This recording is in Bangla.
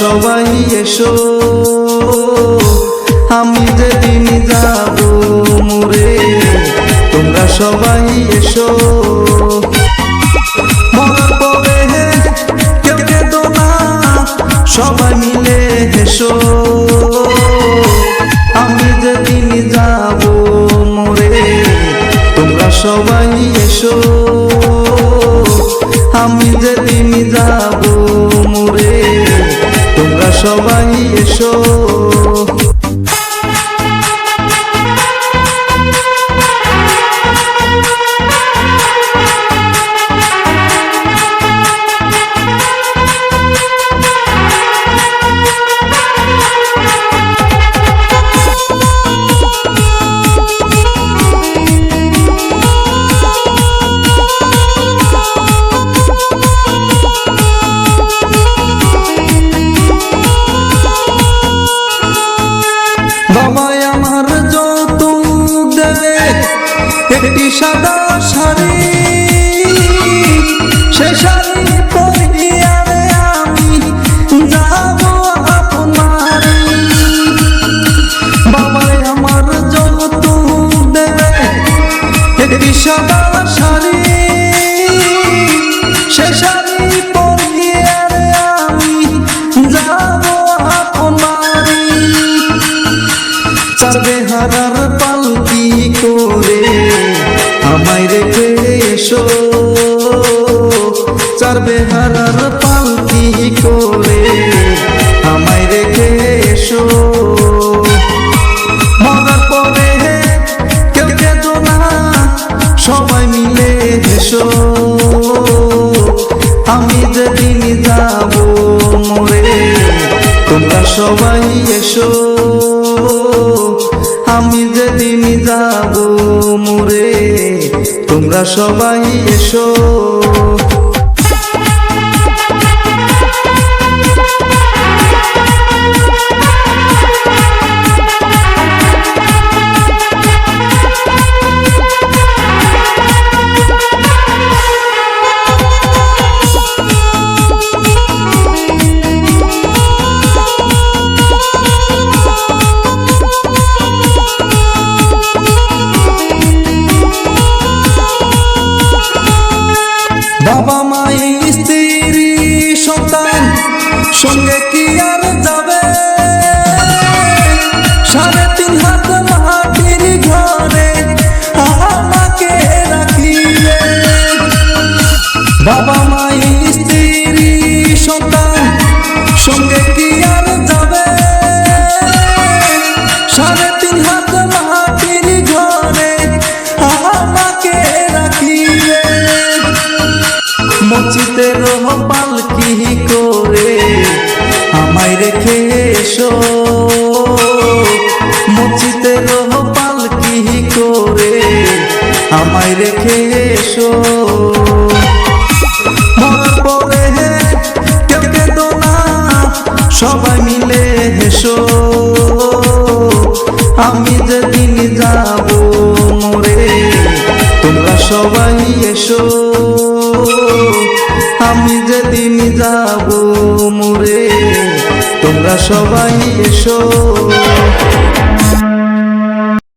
সবাই এসো। আমি যেদিন যাব মোরে, তোমরা সবাই এসো। সবাই মিলে হেসো। আমি যেদিন যাব মোরে, তোমরা সবাই এসো। এসো একটি সাদা শাড়ি। সে শাড়ি পরিয়ে আমি যাব আপনার বাবা আমার যৌতুক দেবে একটি সাদা শাড়ি। সে শাড়ি পালকি চারবে হারার পালকি করে। আমায় রেখে এসো। মরার পরে কেউ কেঁদো না, সবাই মিলে হেসো। আমি যেদিন যাব মোরে, তোমরা সবাই এসো। আমি যেদিন যাব মোরে, তোমরা সবাই এসো। বাবা মাই স্ত্রী সন্তান, সঙ্গে কি আর যাবে? সাড়ে তিন হাত মাটির ঘরে আমাকে রাখিবে মসজিদের পালকি করে আমায় রেখে এসো? মসজিদের পালকি করে আমায় রেখে এসো? আমি যেদিন যাব মোরে তোমরা সবাই এসো। আমি যেদিন যাব মোরে তোমরা সবাই এসো।